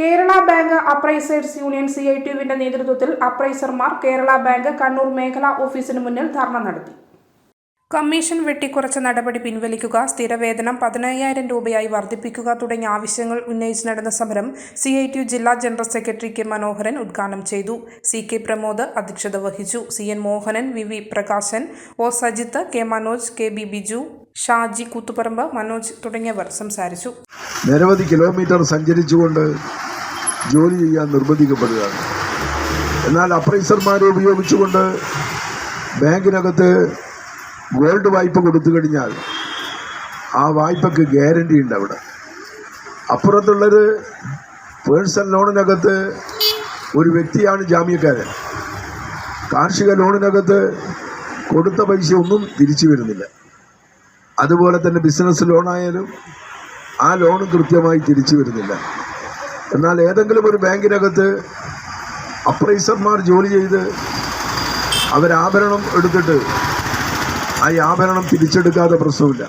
Kerala bank appraisers union C I ടിയുവിന്റെ നേതൃത്വത്തിൽ അപ്രൈസർമാർ Kerala bank Kannur മേഖലാ ഓഫീസിന് മുന്നിൽ ധർണ നടത്തി. കമ്മീഷൻ വെട്ടിക്കുറച്ച നടപടി പിൻവലിക്കുക സ്ഥിരവേതനം പതിനയ്യായിരം രൂപയായി വർദ്ധിപ്പിക്കുക തുടങ്ങിയ ആവശ്യങ്ങൾ ഉന്നയിച്ച് നടന്ന സമരം സി ഐ ടി ജില്ലാ ജനറൽ സെക്രട്ടറി കെ മനോഹരൻ ഉദ്ഘാടനം ചെയ്തു. സി കെ പ്രമോദ് അധ്യക്ഷത വഹിച്ചു. C N Mohanan V V Prakashan O Sajith K Manoj K B Biju Shaji Koothuparamba Manoj തുടങ്ങിയവർ സംസാരിച്ചു. നിരവധി കിലോമീറ്റർ സഞ്ചരിച്ചുകൊണ്ട് ജോലി ചെയ്യാൻ നിർബന്ധിക്കപ്പെടുകയാണ്. എന്നാൽ അപ്രൈസർമാരെ ഉപയോഗിച്ചുകൊണ്ട് ബാങ്കിനകത്ത് ഗോൾഡ് വായ്പ കൊടുത്തു കഴിഞ്ഞാൽ ആ വായ്പക്ക് ഗ്യാരണ്ടി ഉണ്ട് അവിടെ. അപ്പുറത്തുള്ളത് പേഴ്സണൽ ലോണിനകത്ത് ഒരു വ്യക്തിയാണ് ജാമ്യക്കാരൻ. കാർഷിക ലോണിനകത്ത് കൊടുത്ത പൈസ ഒന്നും തിരിച്ചു വരുന്നില്ല. അതുപോലെ തന്നെ ബിസിനസ് ലോണായാലും ആ ലോൺ കൃത്യമായി തിരിച്ചു വരുന്നില്ല. എന്നാൽ ഏതെങ്കിലും ഒരു ബാങ്കിനകത്ത് അപ്രൈസർമാർ ജോലി ചെയ്ത് അവരാഭരണം എടുത്തിട്ട് ആ ആഭരണം തിരിച്ചെടുക്കാതെ പ്രശ്നമില്ല.